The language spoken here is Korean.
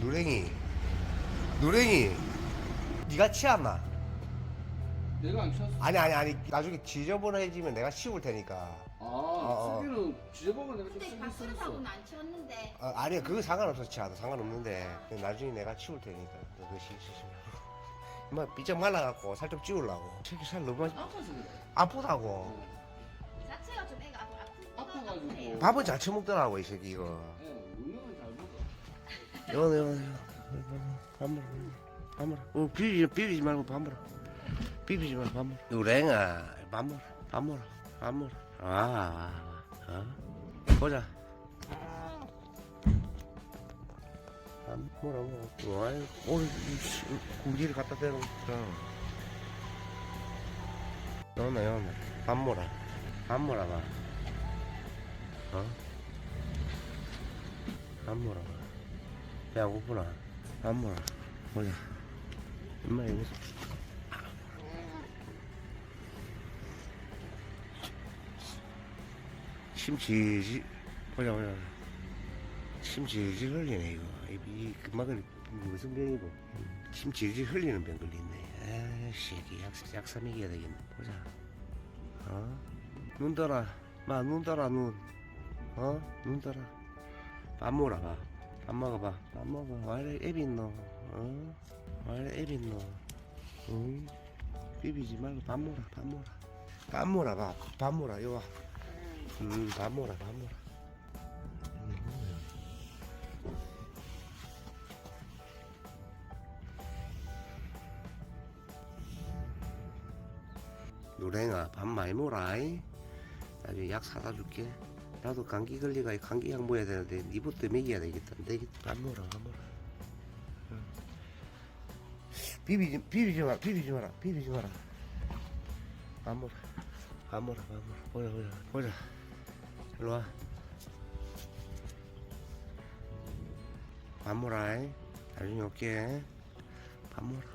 누랭이 누랭이 네가 치웠나? 내가 안 쳤어. 아니 아니 아니 나중에 지저분해지면 내가 치울 테니까 아, 어. 수비는 지저분한 내가 좀 근데 쓰긴 밥그릇하고는 썼어. 안 치웠는데 어, 아니 그거 상관없어 치아도 상관없는데 나중에 내가 치울 테니까 그것이 뭐 삐쩍 말라갖고 살 좀 찌우려고 새끼 살 너무 많이 아파서 그래. 아프다고 어. 자체가 좀 애가 아프 아픈 아파가지고. 밥은 잘 처먹더라고 이 새끼 이거 예, 먹어. 이거 이거 이거 밥 먹어 밥 먹어. 어, 비비지 비비지 말고 밥 먹어. 비비지 말고 밥 먹어. 유랭아 밥 먹어 밥 먹어 밥 먹어. 아, 어? 보자. 밥 먹어 먹어. 아이, 오늘 군기를 갖다 대는 거 여나 여나 밥 먹어라. 밥 먹어라 봐 어? 밥 먹어라 배안 고프나? 안 먹어. 보자. 엄마 이거. 심지지. 보자, 보자. 심지지 흘리네, 이거. 이, 그막은 무슨 병이고. 심지지 흘리는 병 걸렸네. 아씨, 약, 약사 먹여야 되겠네. 보자. 어? 눈 떠라. 마, 눈 떠라, 눈. 어? 눈 떠라. 밥 먹어라, 봐. 밥 먹어봐. 밥 먹어. 와이래 애비 있노? 어? 와이래 애비 있노? 응? 비비지 말고 밥 먹어라. 밥 먹어라. 밥 먹어라. 밥, 밥 먹어라. 이거 와. 음, 밥 먹어라. 밥 먹어라. 노랭아 밥 많이 먹어라 이. 나중에 약 사다 줄게 나도 감기 걸리가 감기 약 먹어야 되는데 니부터 먹여야 되겠다. 내겠다. 밥 먹어라 밥 먹어라. 응. 비비지 비비지 마라 비비지 마라 비비지 마라. 밥 먹어라 밥 먹어라 밥 먹어라. 보자 보자 보자. 일로 와 밥 먹어라 이. 나중에 올게. 밥 먹어라